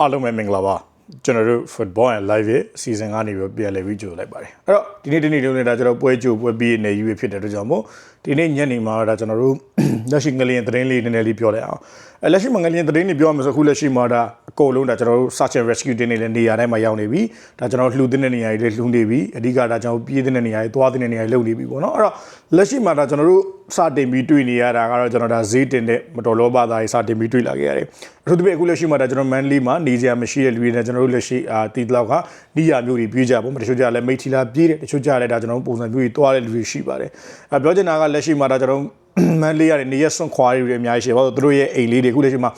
အားလုံးပဲမင်္ဂလာပါကျွန်တော်တို့ football and live ရဲ့အစီအစဉ်ကနေပြီးပြန်လည်ပြီးကြိုလိုက်ပါတယ်အဲ့တော့ဒီနေ့ဒီနေ့လုံးနေတာကျွန်တော်ပွဲကြိုပွဲပြီးနေယူဖြစ်တဲ့အတွက်ကြောင့်မို့ဒီနေ့ညနေမှာဒါကျွန်တော်တို့လက်ရှိငလျင်သတင်းလေးနည်းနည်းလေးပြောလိုက်အောင်အဲ လက်ရှိမှာငလျင်သတင်းလေးပြောမှဆိုအခုလက်ရှိမှာဒါအကုန်လုံးဒါကျွန်တော်တို့ search and rescue တင်နေလဲနေရာတိုင်းမှာရောက်နေပြီဒါကျွန်တော်လှူတဲ့နေရာတွေလှူနေပြီအဓိကဒါကျွန်တော်ပြေးတဲ့နေရာတွေသွားတဲ့နေရာတွေလုပ်နေပြီပေါ့နော်အဲ့တော့လက်ရှိမှာဒါကျွန်တော်တို့စတင်ပြီးတွေ့နေရတာကတော့ကျွန်တော်ဒါဈေးတင်တဲ့မတော်လောဘသားတွေစတင်ပြီးတွေ့လာခဲ့ရတယ်အထူးသဖြင့်အခုလက်ရှိမှာဒါကျွန်တော်မန်လီမှာနေစရာမရှိတဲ့လူတွေနဲ့ကျွန်တော်တို့လက်ရှိအာတီတလောက်ကနီးယာမျိုးတွေပြေးကြပေါ့တချို့ကြလည်းမိတ်ထီလာပြေးတယ်တချို့ကြလည်းဒါကျွန်တော်တို့ပုံစံမျိုးတွေတွားတဲ့လူတွေရှိပါတယ်အဲပြောချင်တာကလက်ရှိမှာဒါကျွန်တော် မန်လေးရတယ်နေရက်စွန့်ခွာရတွေအများကြီးရှိပါတော့သူတို့ရဲ့အိမ်လေးတွေအခုလက်ရှိမှာ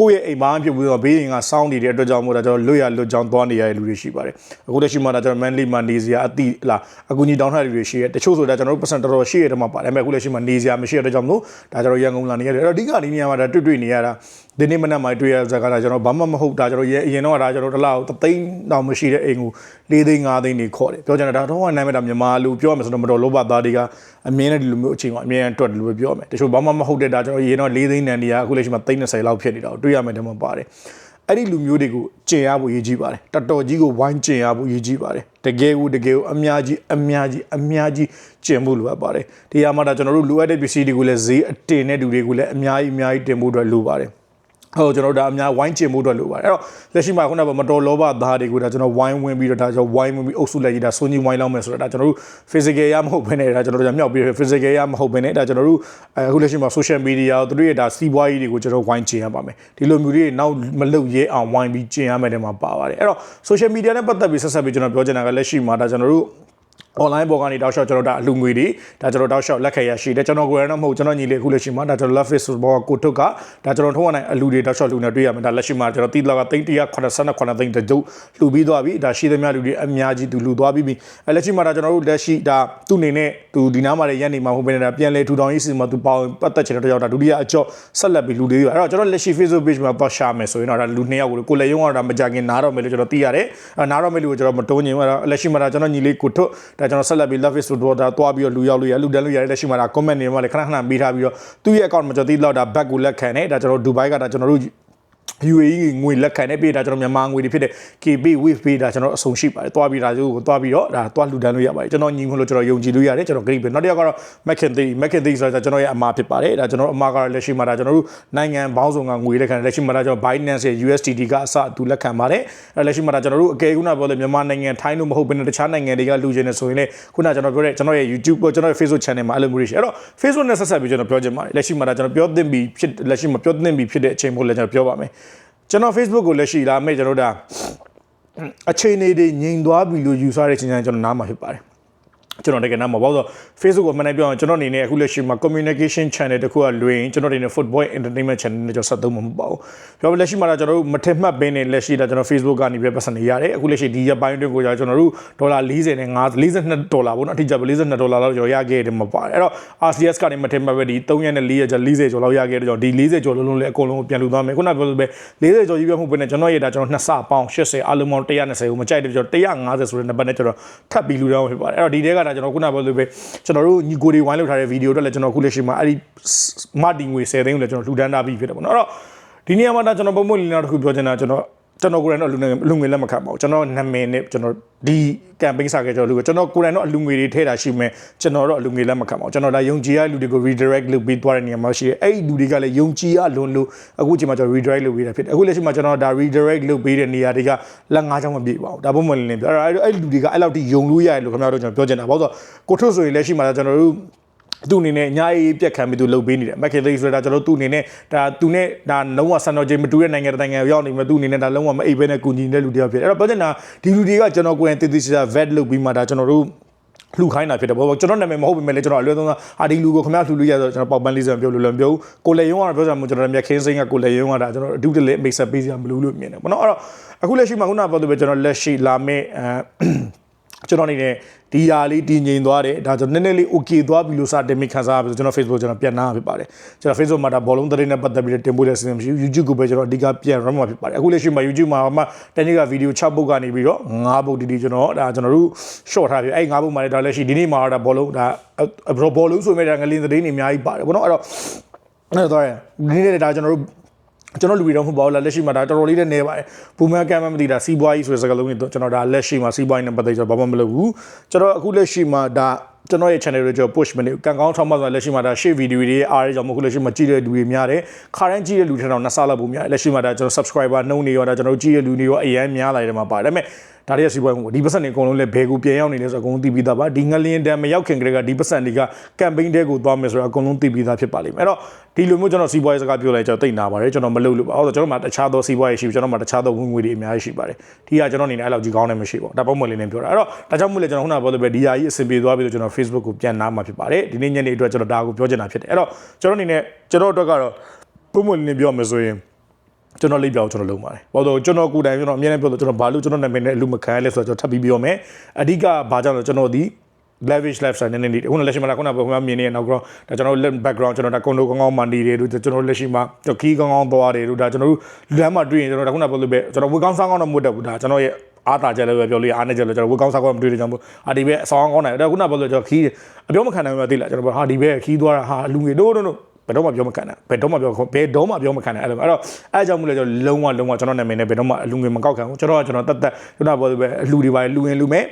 ကိုယ့်ရဲ့အိမ်မှာပြုတ်ပြီးတော့ဘေးရင်ကစောင်းနေတဲ့အတွက်ကြောင့်မို့ဒါကျွန်တော်လွတ်ရလွတ်ကြောင်းသွားနေရတဲ့လူတွေရှိပါတယ်အခုလက်ရှိမှာဒါကျွန်တော်မန်လေးမှာနေစရာအတိလာအကူကြီးတောင်းထားတဲ့လူတွေရှိရဲတချို့ဆိုဒါကျွန်တော်တို့ပတ်စံတော်တော်ရှိရတဲ့မှာပါတယ်ဒါပေမဲ့အခုလက်ရှိမှာနေစရာမရှိတဲ့အတွက်ကြောင့်မို့ဒါကျွန်တော်ရန်ကုန်လာနေရတယ်အဲ့တော့အဓိကဒီနေရာမှာဒါတွေ့တွေ့နေရတာဒီနေ့မနက်မှတွေ့ရတဲ့ဇာတ်ကဒါကျွန်တော်ဘာမှမဟုတ်ဒါကျွန်တော်အရင်တော့ဒါကျွန်တော်တစ်လောက်သိန်းတောင်မရှိတဲ့အိမ်ကို၄သိန်း၅သိန်းနေခေါ်တယ်ပြောချင်တာဒါတော့နိုင်မဲ့တာမြန်မာလူပြောရမယ်ဆိုတော့မတော်လောဘသားတွေက အမြင်နဲ့ဒီလိုမျိုးအချိန်ကအမြင်အတွက်ဒီလိုပဲပြောရမယ်တချို့ဘာမှမဟုတ်တဲ့ဒါကျွန်တော်ရင်တော့၄သိန်းနန်ဒီကအခုလက်ရှိမှာသိန်း20လောက်ဖြစ်နေတာကိုတွေ့ရမယ်တမပါတယ်အဲ့ဒီလူမျိုးတွေကိုကျင်ရဖို့ရည်ကြီးပါတယ်တော်တော်ကြီးကိုဝိုင်းကျင်ရဖို့ရည်ကြီးပါတယ်တကယ်ကိုတကယ်ကိုအများကြီးအများကြီးအများကြီးကျင်ဖို့လိုအပ်ပါတယ်ဒီအမှားဒါကျွန်တော်တို့လိုအပ်တဲ့ပစ္စည်းတွေကိုလည်းဈေးအတင်တဲ့လူတွေကိုလည်းအများကြီးအများကြီးတင်ဖို့အတွက်လိုပါတယ် ဟိုကျွန်တော်တို့ဒါအများဝိုင်းကျင်မှုအတွက်လိုပါတယ်အဲ့တော့လက်ရှိမှာခုနကမတော်လောဘသားတွေကိုဒါကျွန်တော်ဝိုင်းဝင်ပြီးတော့ဒါကျွန်တော်ဝိုင်းဝင်ပြီးအုပ်စုလိုက်ကြီးဒါစွန်ကြီးဝိုင်းလောက်မယ်ဆိုတော့ဒါကျွန်တော်တို့ physical ရမဟုတ်ဘဲနဲ့ဒါကျွန်တော်တို့မြောက်ပြီး physical ရမဟုတ်ဘဲနဲ့ဒါကျွန်တော်တို့အခုလက်ရှိမှာ social media သူတို့ရဲ့ဒါစီးပွားရေးတွေကိုကျွန်တော်ဝိုင်းကျင်ရပါမယ်ဒီလိုမျိုးတွေနောက်မလုတ်ရဲအောင်ဝိုင်းပြီးကျင်ရမယ်တဲ့မှာပါပါတယ်အဲ့တော့ social media နဲ့ပတ်သက်ပြီးဆက်ဆက်ပြီးကျွန်တော်ပြောချင်တာကလက်ရှိမှာဒါကျွန်တော်တို့ online ပေါ်ကနေတောက်လျှောက်ကျွန်တော်ဒါအလူငွေတွေဒါကျွန်တော်တောက်လျှောက်လက်ခံရရှိတယ်ကျွန်တော်ကိုယ်ရတော့မဟုတ်ကျွန်တော်ညီလေးအခုလက်ရှိမှာဒါကျွန်တော် love face ဘောကိုထုတ်ကဒါကျွန်တော်ထုံးရနိုင်အလူတွေတောက်လျှောက်လူနေတွေ့ရမယ်ဒါလက်ရှိမှာကျွန်တော်တီးလောက်ကသိန်း189သိန်းတကြုတ်လှူပြီးသွားပြီဒါရှိသမျှလူတွေအများကြီးသူလှူသွားပြီးပြီအဲလက်ရှိမှာဒါကျွန်တော်တို့လက်ရှိဒါသူ့အနေနဲ့သူဒီနားမှာလည်းရက်နေမှာမဟုတ်ဘဲနဲ့ဒါပြန်လဲထူထောင်ရေးစီမှာသူပေါင်ပတ်သက်ချင်တဲ့ကြောက်ဒါဒုတိယအကျော့ဆက်လက်ပြီးလူတွေအဲ့တော့ကျွန်တော်လက်ရှိ Facebook page မှာပတ်ရှာမယ်ဆိုရင်တော့ဒါလူနှစ်ယောက်ကိုကိုလည်းရုံးကတော့ဒါမကြခင်နားတော့မယ်လို့ကျွန်တော်သိရတယ်နားတော့မယ်လို့ကျွန်တော်မတုံးညင်ဘူးအဲ့တော့လက်ရှိမှာဒါကျွန်တော်ညီလေးကိုထုတ်ဒါကျွန်တော်ဆက်လက်ပြီး love is to do ဒါတွားပြီးတော့လူရောက်လို့ရလူတန်းလို့ရတယ်လက်ရှိမှာဒါ comment နေမှာလည်းခဏခဏပေးထားပြီးတော့သူ့ရဲ့ account မှာကျွန်တော်သိလောက်ဒါ back ကိုလက်ခံနေဒါကျွန်တော်ဒူဘိုင်းကဒါကျွန်တော်တို့ UAE ငွေလက်ခံနေပေးတာကျွန်တော်မြန်မာငွေတွေဖြစ်တဲ့ KB wave ပေးတာကျွန်တော်အဆုံးရှိပါတယ်။တွားပြီးဒါကိုတွားပြီးတော့ဒါတွားလှူဒန်းလို့ရပါတယ်။ကျွန်တော်ညီခွန်းလို့ကျွန်တော်ယုံကြည်လို့ရတယ်ကျွန်တော်ဂရိပဲ။နောက်တစ်ယောက်ကတော့ McKinsey McKinsey ဆိုတာကျွန်တော်ရဲ့အမားဖြစ်ပါတယ်။ဒါကျွန်တော်အမားကတော့လက်ရှိမှာဒါကျွန်တော်တို့နိုင်ငံပေါင်းစုံကငွေလက်ခံလက်ရှိမှာဒါကျွန်တော် Binance ရဲ့ USDT ကအစအတူလက်ခံပါတယ်။အဲလက်ရှိမှာဒါကျွန်တော်တို့အကယ်ခုနပြောလို့မြန်မာနိုင်ငံထိုင်းလို့မဟုတ်ဘဲနဲ့တခြားနိုင်ငံတွေကလှူချင်နေဆိုရင်လည်းခုနကျွန်တော်ပြောတဲ့ကျွန်တော်ရဲ့ YouTube ကျွန်တော်ရဲ့ Facebook channel မှာအဲ့လိုမျိုးတွေရှိ။အဲ့တော့ Facebook နဲ့ဆက်ဆက်ပြီးကျွန်တော်ပြောချင်ပါတယ်။လက်ရှိမှာဒါကျွန်တော်ပြောသင့်ပြီးဖြစ်လက်ရှိမှာပြောသင့်ပြီးဖြစ်တဲ့အချိန်မို့လည်းကျွန်တော်ပြောပါမယ်။ကျွန်တော် Facebook ကိုလက်ရှိလာမဲ့ကျွန်တော်ဒါအခြေအနေတွေငြိမ်သွားပြီလို့ယူဆတဲ့ချိန်ကျရင်ကျွန်တော်နားမှာဖြစ်ပါတယ် ကျွန်တော်တကယ်နားမှာပေါ့ဆို Facebook ကိုမှန်တယ်ပြောရင်ကျွန်တော်အနေနဲ့အခုလက်ရှိမှာ communication channel တခုကလွင်ကျွန်တော်အနေနဲ့ football entertainment channel နဲ့ကျွန်တော်ဆက်သုံးမှာမပေါ့ဘူးပြောလက်ရှိမှာတော့ကျွန်တော်တို့မထင်မှတ်ဘင်းနဲ့လက်ရှိတာကျွန်တော် Facebook ကနေပြပတ်စံနေရတယ်အခုလက်ရှိဒီရက်ပိုင်းတွင်ကိုကျွန်တော်တို့ဒေါ်လာ40နဲ့5 42ဒေါ်လာပေါ့နော်အထိကျ42ဒေါ်လာလောက်ကျွန်တော်ရခဲ့တယ်မပါတယ်အဲ့တော့ RCS ကနေမထင်မှတ်ပဲဒီ3ရက်နဲ့4ရက်ကျ40ကျော်လောက်ရခဲ့တယ်ကျွန်တော်ဒီ40ကျော်လုံးလုံးလည်းအကုန်လုံးပြန်လူသွားမယ်ခုနပြောလို့ပဲ40ကျော်ကြီးပြမှုပဲနဲ့ကျွန်တော်ရတာကျွန်တော်နှစ်ဆပေါင်း80အလုံးပေါင်း120ကိုမကြိုက်တယ်ကျွန်တော်150ဆိုတဲ့နံပါတ်နဲ့ကျွန်တော်ထပ်ပြီးလူတော့ဖြစ်ပါတယ်အဲ့တော့ဒီတဲကဒါကျွန်တော်ခုနပြောလို့ပဲကျွန်တော်တို့ညီကိုတွေဝိုင်းလုပ်ထားတဲ့ဗီဒီယိုတော့လည်းကျွန်တော်ခုလက်ရှိမှာအဲ့ဒီမတ်တင်ငွေ10သိန်းကိုလည်းကျွန်တော်လှူဒန်းတာပြီးဖြစ်တယ်ပေါ့နော်အဲ့တော့ဒီနေရာမှာဒါကျွန်တော်ပုံမှန်လင်းလာတစ်ခုပြောချင်တာကျွန်တော် ကျွန်တော်ကိုယ်တိုင်တော့လူငွေလူငွေလက်မခံပါဘူးကျွန်တော်နာမည်နဲ့ကျွန်တော်ဒီ campaign စခဲ့ကျွန်တော်လူကျွန်တော်ကိုယ်တိုင်တော့အလူငွေတွေထည့်တာရှိမယ်ကျွန်တော်တော့အလူငွေလက်မခံပါဘူးကျွန်တော်ဒါယုံကြည်ရလူတွေကို redirect လုပ်ပြီးသွားတဲ့နေရာမှာရှိတယ်အဲ့ဒီလူတွေကလည်းယုံကြည်ရလွန်လို့အခုချိန်မှာကျွန်တော် redirect လုပ်ပေးတာဖြစ်တယ်အခုလက်ရှိမှာကျွန်တော်ဒါ redirect လုပ်ပေးတဲ့နေရာတွေကလက်ငါးချောင်းမပြေပါဘူးဒါပုံမှန်လင်းလင်းပြောအဲ့အဲ့လူတွေကအဲ့လောက်ထိယုံလို့ရတယ်လို့ခင်ဗျားတို့ကျွန်တော်ပြောချင်တာဘာလို့ဆိုကိုထုတ်ဆိုရင်လက်ရှိမှာကျွန်တော်တို့ သူအနေနဲ့အညာရေးပြက်ခံပြီးသူလှုပ်ပေးနေတယ်မက်ခင်သိဆိုတာကျွန်တော်သူအနေနဲ့ဒါသူနဲ့ဒါလုံးဝဆန်တော်ချင်းမတူတဲ့နိုင်ငံတစ်နိုင်ငံရောက်နေမှာသူအနေနဲ့ဒါလုံးဝမအိပ်ဘဲနဲ့ကူညီနေတဲ့လူတယောက်ဖြစ်တယ်အဲ့တော့ပြောချင်တာဒီလူတွေကကျွန်တော်ကိုယ်တိုင်တည်တည်ချာ vet လုပ်ပြီးမှဒါကျွန်တော်တို့လှူခိုင်းတာဖြစ်တယ်ပေါ့ကျွန်တော်နာမည်မဟုတ်ပေမဲ့လည်းကျွန်တော်အလွယ်ဆုံးအာဒီလူကိုခင်ဗျားလှူလို့ရဆိုကျွန်တော်ပေါက်ပန်းလေးစံပြောလို့လည်းမပြောဘူးကိုလေယုံကတော့ပြောကြမှာကျွန်တော်မြက်ခင်းစိမ်းကကိုလေယုံကဒါကျွန်တော်အဒုတလေမိတ်ဆက်ပေးစရာမလိုလို့မြင်တယ်ပေါ့နော်အဲ့တော့အခုလက်ရှိမှာခုနကပြောလို့ပဲကျွန်တော်လက်ရှိလာမဲ့အဲ ကျွန်တော်အနေနဲ့ဒီဟာလေးတည်ငြိမ်သွားတယ်ဒါကျွန်တော်နည်းနည်းလေး okay သွားပြီလို့စတင်မိခံစားရပြီကျွန်တော် Facebook ကျွန်တော်ပြန်နာဖြစ်ပါတယ်ကျွန်တော် Facebook မှာဒါဘောလုံးသတင်းနဲ့ပတ်သက်ပြီးတင်ပို့တဲ့စီစဉ်မရှိဘူး YouTube ကိုပဲကျွန်တော်အဓိကပြန် run မှာဖြစ်ပါတယ်အခုလက်ရှိမှာ YouTube မှာမှတနေ့ကဗီဒီယို6ပုတ်ကနေပြီးတော့9ပုတ်တီတီကျွန်တော်ဒါကျွန်တော်တို့ short ထားပြီအဲ့9ပုတ်မှာလည်းဒါလက်ရှိဒီနေ့မှာဒါဘောလုံးဒါဘောလုံးဆိုမဲ့ဒါငလင်းသတင်းတွေအများကြီးပါတယ်ဘောနော်အဲ့တော့အဲ့တော့ဒီနေ့ဒါကျွန်တော်တို့ ကျွန်တော်လူတွေတော့မဟုတ်ပါဘူးလားလက်ရှိမှာဒါတော်တော်လေးနဲ့နေပါတယ်ပူမန်ကမ်းမမသိတာစီးပွားရေးဆိုတဲ့စကားလုံးတွေကျွန်တော်ဒါလက်ရှိမှာစီးပွားရေးနဲ့ပတ်သက်ကျွန်တော်ဘာမှမလုပ်ဘူးကျွန်တော်အခုလက်ရှိမှာဒါကျွန်တော်ရဲ့ channel တွေကျွန်တော် push မနေကန်ကောင်းထောက်မှဆိုလက်ရှိမှာဒါ share video တွေအားရကြောင့်မဟုတ်လက်ရှိမှာကြည့်တဲ့လူတွေများတယ်ခါတိုင်းကြည့်တဲ့လူတွေထက်တော့နှစ်ဆလောက်ပိုများတယ်လက်ရှိမှာဒါကျွန်တော် subscriber နှုန်းတွေရောဒါကျွန်တော်ကြည့်တဲ့လူတွေရောအရင်များလာတယ်မှာပါတယ်ဒါပေမဲ့ ဒါတွေကစီးပွားရေးဒီပတ်စံတွေအကုန်လုံးလည်းဘယ်ကိုပြန်ရောက်နေလဲဆိုတော့အကုန်လုံးသိပြီးသားပါဒီငလျင်တန်မရောက်ခင်ကတည်းကဒီပတ်စံတွေက campaign တဲကိုသွားမယ်ဆိုတော့အကုန်လုံးသိပြီးသားဖြစ်ပါလိမ့်မယ်အဲ့တော့ဒီလိုမျိုးကျွန်တော်စီးပွားရေးစကားပြောလိုက်ကျွန်တော်သိနာပါတယ်ကျွန်တော်မလုပ်လို့ပါဟုတ်ဆိုကျွန်တော်မှတခြားသောစီးပွားရေးရှိပြီကျွန်တော်မှတခြားသောဝင်ငွေတွေအများကြီးရှိပါတယ်ဒီကကျွန်တော်အနေနဲ့အဲ့လောက်ကြီးကောင်းတယ်မရှိပါဘူးဒါပုံမှန်လေးနဲ့ပြောတာအဲ့တော့ဒါကြောင့်မို့လဲကျွန်တော်ခုနကပြောလို့ပဲဒီဟာကြီးအဆင်ပြေသွားပြီဆိုကျွန်တော် Facebook ကိုပြန်နားမှာဖြစ်ပါတယ်ဒီနေ့ညနေအတွက်ကျွန်တော်ဒါကိုပြောချင်တာဖြစ်တယ်အဲ့တော့ကျွန်တော်အနေနဲ့ကျွန်တော်အတွက်ကတော့ပုံမှန်လေးနဲ့ပြောမယ်ဆိုရင် ကျွန်တော်လေးပြောင်းကျွန်တော်လုပ်ပါတယ်။ဘာလို့ကျွန်တော်ကိုယ်တိုင်ကျွန်တော်အမြဲတမ်းပြောလို့ကျွန်တော်ဘာလို့ကျွန်တော်နာမည်နဲ့အလူမခံရလဲဆိုတော့ကျွန်တော်ထပ်ပြီးပြောမယ်။အဓိကဘာကြောင့်လဲကျွန်တော်ဒီ lavish lifestyle နည်းနည်းလေးခုနလက်ရှိမှာခုနကဘုရားမြင်နေနောက်ကတော့ဒါကျွန်တော် background ကျွန်တော်ဒါကွန်ဒိုကောင်းကောင်းမှနေတယ်လို့ကျွန်တော်လက်ရှိမှာခီးကောင်းကောင်းသွားတယ်လို့ဒါကျွန်တော်တို့လူတန်းမှာတွေ့ရင်ကျွန်တော်ဒါခုနပြောလို့ပဲကျွန်တော်ဝေကောင်းစားကောင်းတော့မဟုတ်တော့ဘူးဒါကျွန်တော်ရဲ့အားတာချက်လည်းပဲပြောလို့အားနေချက်လည်းကျွန်တော်ဝေကောင်းစားကောင်းမတွေ့တဲ့ကြောင့်မို့အာဒီပဲအဆောင်ကောင်းတယ်ဒါခုနပြောလို့ကျွန်တော်ခီးအပြောမခံနိုင်ဘူးသိလားကျွန်တော်ဟာဒီပဲခီးသွားတာဟာလူငယ်တို့တို့ ဘယ်တော့မှပြောမခံနိုင်ဘယ်တော့မှပြောဘယ်တော့မှပြောမခံနိုင်အဲ့လိုအဲ့တော့အဲ့ကြောင့်မို့လဲကျွန်တော်လုံးဝလုံးဝကျွန်တော်နာမည်နဲ့ဘယ်တော့မှအလူငယ်မကောက်ခံဘူးကျွန်တော်ကကျွန်တော်တက်တက်ခုနပြောလို့ပဲအလူတွေပါလူငယ်လူမဲ့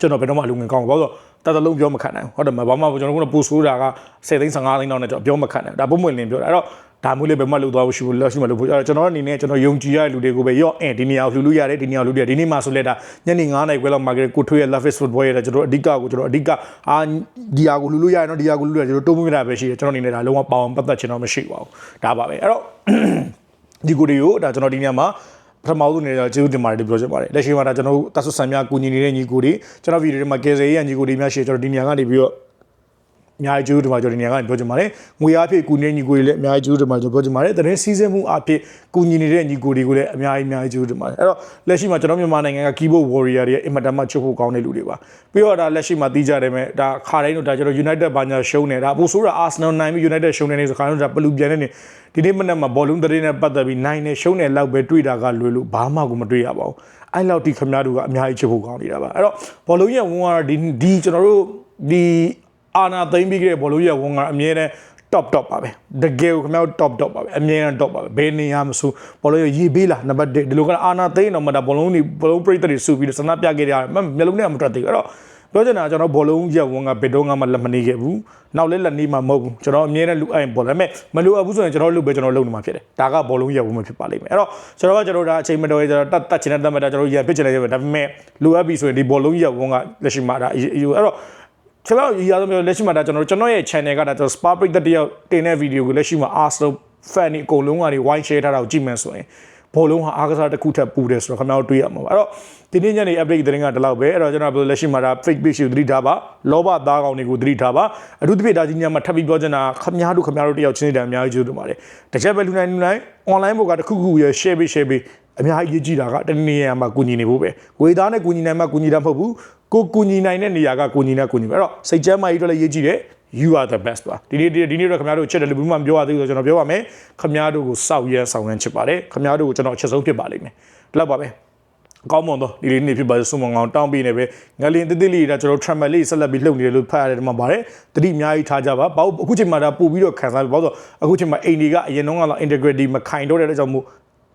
ကျွန်တော်ဘယ်တော့မှအလူငယ်ကောင်းဘူးဘာလို့တတလုံးပြောမခံနိုင်ဘူးဟုတ်တယ်မဘာမှကျွန်တော်ကပို့ဆိုးတာက10သိန်း15သိန်းလောက်နဲ့ကျွန်တော်ပြောမခံနိုင်ဒါပုံမှန်လင်းပြောတာအဲ့တော့ ဒါမျိုးလေးဘယ်မှလုပ်သွားဖို့ရှိဘူးလက်ရှိမှလုပ်ဖို့အဲ့တော့ကျွန်တော်အနေနဲ့ကျွန်တော်ယုံကြည်ရတဲ့လူတွေကိုပဲရော့အင်းဒီနေရာကိုလှူလို့ရတယ်ဒီနေရာကိုလှူရတယ်ဒီနေ့မှဆိုလဲဒါညနေ9နာရီခွဲလောက်မှာကိုထွေးရဲ့ Love is Football ရဲ့ကျွန်တော်အဓိကကိုကျွန်တော်အဓိကအာဒီဟာကိုလှူလို့ရတယ်နော်ဒီဟာကိုလှူလို့ရတယ်ကျွန်တော်တုံးမိတာပဲရှိတယ်ကျွန်တော်အနေနဲ့ဒါလုံးဝပေါအောင်ပတ်သက်ချင်တော့မရှိပါဘူးဒါပါပဲအဲ့တော့ဒီကိုတွေကိုဒါကျွန်တော်ဒီနေရာမှာပထမဆုံးနေတော့ကျေးဇူးတင်ပါတယ်ပြောချင်ပါတယ်လက်ရှိမှာဒါကျွန်တော်တဆွဆန်များကူညီနေတဲ့ညီကိုတွေကျွန်တော်ဗီဒီယိုတွေမှာကယ်ဆယ်ရေးညီကိုတွေများရှိကျွန်တော်ဒီနေရာကနေပြီးတော့ အများကြီးကျေးဇူးတင်ပါကျွန်တော်ဒီနေရာကနေပြောချင်ပါတယ်ငွေအားဖြင့်ကူညီညီကိုတွေလည်းအများကြီးကျေးဇူးတင်ပါကျွန်တော်ပြောချင်ပါတယ်တရင်စီးစင်းမှုအားဖြင့်ကူညီနေတဲ့ညီကိုတွေကိုလည်းအများကြီးအများကြီးကျေးဇူးတင်ပါတယ်အဲ့တော့လက်ရှိမှာကျွန်တော်မြန်မာနိုင်ငံက keyboard warrior တွေရဲ့အင်မတန်မှချုပ်ဖို့ကောင်းတဲ့လူတွေပါပြီးတော့ဒါလက်ရှိမှာတီးကြတယ်မဲ့ဒါခါတိုင်းတော့ဒါကျွန်တော် United ဘာညာရှုံးနေတာအပိုဆိုးတာ Arsenal နိုင်ပြီး United ရှုံးနေနေဆိုခါတော့ဒါပလူပြန်နေနေဒီနေ့မနေ့မှာဘောလုံးတရင်နဲ့ပတ်သက်ပြီးနိုင်နေရှုံးနေလောက်ပဲတွေ့တာကလွယ်လို့ဘာမှကိုမတွေ့ရပါဘူးအဲ့လောက်ဒီခမားတို့ကအများကြီးချစ်ဖို့ကောင်းနေတာပါအဲ့တော့ဘောလုံးရဲ့ဝန်ကတော့ဒီဒီကျွန်တော်တို့ဒီ အာနာသိမ့်ပြီးခဲ့တဲ့ဘောလုံးရဲ့ဝန်ကအမြဲတမ်း top top ပါပဲတကယ်ကိုခင်ဗျားတို့ top top ပါပဲအမြဲတမ်း top ပါပဲဘယ်နေရာမဆိုဘောလုံးရေးပေးလားနံပါတ်1ဒီလိုကအာနာသိန်းတော့မတာဘောလုံးတွေဘောလုံးပရိသတ်တွေစုပြီးတော့ဆန္ဒပြခဲ့ကြတယ်မျက်လုံးနဲ့မထွက်သေးဘူးအဲ့တော့ပြောချင်တာကျွန်တော်ဘောလုံးရက်ဝန်ကဘယ်တော့မှလက်မနေခဲ့ဘူးနောက်လည်းလက်နေမှာမဟုတ်ဘူးကျွန်တော်အမြဲတမ်းလူအိုင်ဘောလုံးမဲ့မလိုအပ်ဘူးဆိုရင်ကျွန်တော်လုပ်ပဲကျွန်တော်လုပ်နေမှာဖြစ်တယ်ဒါကဘောလုံးရက်ဝန်မဖြစ်ပါလိမ့်မယ်အဲ့တော့ကျွန်တော်ကကျွန်တော်ဒါအချိန်မတော်ရကျွန်တော်တတ်တတ်ချင်တဲ့တတ်မှတ်တာကျွန်တော်ရဖြစ်ချင်တယ်ဒါပေမဲ့လိုအပ်ပြီဆိုရင်ဒီဘောလုံးရက်ဝန်ကလက်ရှိမှာဒါအဲ့တော့ ကျွန်တော်ရရဆုံးပြောလက်ရှိမှာဒါကျွန်တော်ကျွန်တော်ရဲ့ channel ကဒါကျွန်တော် spa break တယောက်တင်တဲ့ဗီဒီယိုကိုလက်ရှိမှာ Arsenal fan တွေအကုန်လုံးကနေ wine share ထားတာကိုကြည့်မှဆိုရင်ဘောလုံးဟာအားကစားတစ်ခုထပ်ပူတယ်ဆိုတော့ခင်ဗျားတို့တွေးရမှာပါအဲ့တော့ဒီနေ့ညနေ update သတင်းကဒီလောက်ပဲအဲ့တော့ကျွန်တော်ပြောလက်ရှိမှာဒါ fake page ကိုသတိထားပါလောဘသားကောင်တွေကိုသတိထားပါအထူးသဖြင့်ဒါကြီးညမှာထပ်ပြီးပြောချင်တာခင်ဗျားတို့ခင်ဗျားတို့တယောက်ချင်းတဲ့အများကြီးကျိုးတူပါတယ်တစ်ချက်ပဲလူနိုင်လူနိုင် online ဘောကတစ်ခုခုရ share ပေး share ပေးအများကြီးရေးကြည့်တာကတနေ့ရမှာကူညီနေဖို့ပဲဝေသားနဲ့ကူညီနိုင်မှကူညီတာမဟုတ်ဘူး ကိုကူညီနိုင်တဲ့နေရာကကူညီနေကူညီပဲအဲ့တော့စိတ်ကျမ်းမာရေးအတွက်လည်းရေးကြည့်တယ် you are the best ပါဒီနေ့ဒီနေ့တော့ခင်ဗျားတို့ချစ်တယ်လို့ဘူးမှမပြောရသေးဘူးဆိုတော့ကျွန်တော်ပြောပါမယ်ခင်ဗျားတို့ကိုစောက်ရဲဆောင်ရမ်းချစ်ပါတယ်ခင်ဗျားတို့ကိုကျွန်တော်အချက်ဆုံးဖြစ်ပါလိမ့်မယ်ဒီလောက်ပါပဲကောင်းမွန်တော့ဒီလေးနေ့ဖြစ်ပါစေဆုမွန်ကောင်တောင်းပေးနေပဲငလင်တိတိလေးဒါကျွန်တော် tremor လေးဆက်လက်ပြီးလှုပ်နေတယ်လို့ဖတ်ရတယ်ဒီမှာပါတယ်တတိအများကြီးထားကြပါဘာအခုချိန်မှာဒါပို့ပြီးတော့ခံစားပြီးဘာလို့အခုချိန်မှာအိမ်တွေကအရင်တော့ကတော့ integrity မခိုင်တော့တဲ့အတွက်ကြောင့်မို့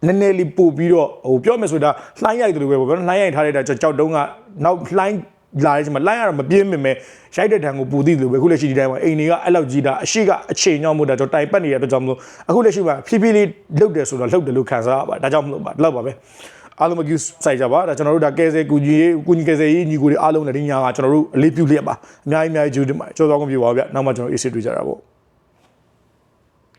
နည်းနည်းလေးပို့ပြီးတော့ဟိုပြောမယ်ဆိုတာလှိုင်းရိုက်တယ်လို့ပဲပေါ့ဗျာလှိုင်းရိုက်ထားတဲ့ကြောက်တုံးကနောက်လှိုင်းလာတဲ့ချိန်မှာလိုက်ရတော့မပြင်းမင်ပဲရိုက်တဲ့တံကိုပူသိလို့ပဲအခုလက်ရှိဒီတိုင်းမှာအိမ်တွေကအဲ့လောက်ကြီးတာအရှိကအချိန်ညောင်းမှုတာကျွန်တော်တိုင်ပတ်နေတဲ့အတွက်ကြောင့်မလို့အခုလက်ရှိမှာဖြည်းဖြည်းလေးလှုပ်တယ်ဆိုတော့လှုပ်တယ်လို့ခံစားရပါဒါကြောင့်မလို့ပါလောက်ပါပဲအားလုံးမကျူစိုက်ကြပါဒါကျွန်တော်တို့ဒါကဲဆဲကူကြီးကူညီကဲဆဲရေးညီကိုတွေအားလုံးလည်းဒီညာကကျွန်တော်တို့အလေးပြုလျက်ပါအများကြီးအများကြီးကျူးတင်ပါကြောသောကောင်းပြပါဗျနောက်မှကျွန်တော်အေးစစ်တွေ့ကြတာပေါ့